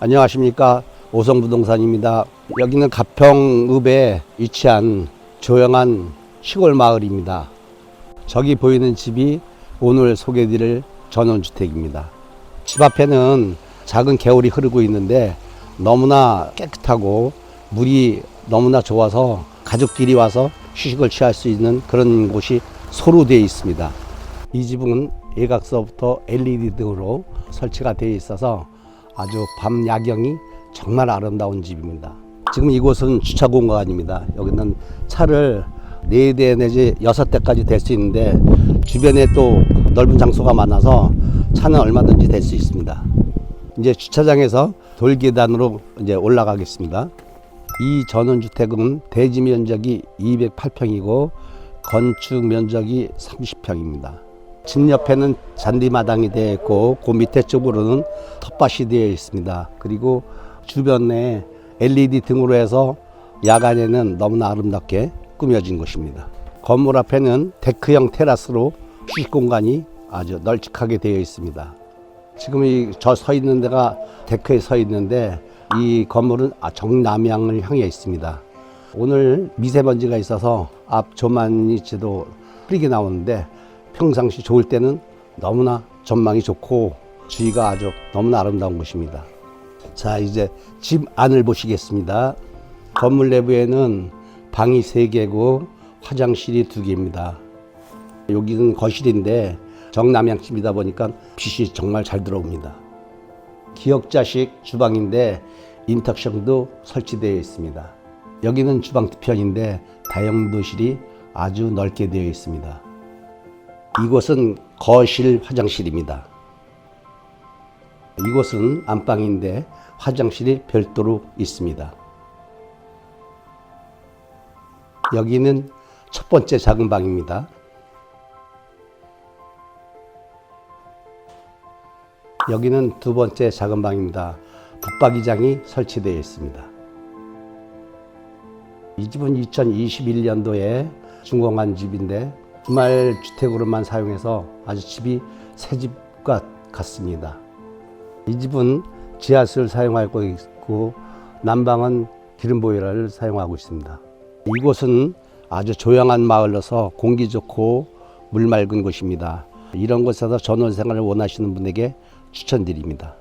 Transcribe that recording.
안녕하십니까 오성부동산입니다. 여기는 가평읍에 위치한 조용한 시골 마을입니다. 저기 보이는 집이 오늘 소개드릴 전원주택입니다. 집 앞에는 작은 개울이 흐르고 있는데 너무나 깨끗하고 물이 너무나 좋아서 가족끼리 와서 휴식을 취할 수 있는 그런 곳이 소로되어 있습니다. 이 집은 예각서부터 LED 등으로 설치가 되어 있어서 아주 밤 야경이 정말 아름다운 집입니다. 지금 이곳은 주차 공간입니다. 여기는 차를 네대 내지 여섯 대까지 댈 수 있는데 주변에 또 넓은 장소가 많아서 차는 얼마든지 댈 수 있습니다. 이제 주차장에서 돌계단으로 이제 올라가겠습니다. 이 전원주택은 대지 면적이 208평이고 건축 면적이 30평입니다. 집 옆에는 잔디마당이 되어 있고 그 밑에 쪽으로는 텃밭이 되어 있습니다. 그리고 주변에 LED 등으로 해서 야간에는 너무나 아름답게 꾸며진 곳입니다. 건물 앞에는 데크형 테라스로 휴식 공간이 아주 널찍하게 되어 있습니다. 지금 이 저 서 있는 데가 데크에 서 있는데 이 건물은 아, 정남향을 향해 있습니다. 오늘 미세먼지가 있어서 앞 조만이치도 흐리게 나오는데 평상시 좋을 때는 너무나 전망이 좋고 주위가 아주 너무나 아름다운 곳입니다. 자 이제 집 안을 보시겠습니다. 건물 내부에는 방이 세개고 화장실이 두개입니다 여기는 거실인데 정남향집이다 보니까 빛이 정말 잘 들어옵니다. 기역자식 주방인데 인덕션도 설치되어 있습니다. 여기는 주방 뒤편인데 다용도실이 아주 넓게 되어 있습니다. 이곳은 거실 화장실입니다. 이곳은 안방인데 화장실이 별도로 있습니다. 여기는 첫 번째 작은 방입니다. 여기는 두 번째 작은 방입니다. 붙박이장이 설치되어 있습니다. 이 집은 2021년도에 준공한 집인데 주말 주택으로만 사용해서 아주 집이 새 집과 같습니다. 이 집은 지하수를 사용하고 있고 난방은 기름 보일러를 사용하고 있습니다. 이곳은 아주 조용한 마을로서 공기 좋고 물 맑은 곳입니다. 이런 곳에서 전원 생활을 원하시는 분에게 추천드립니다.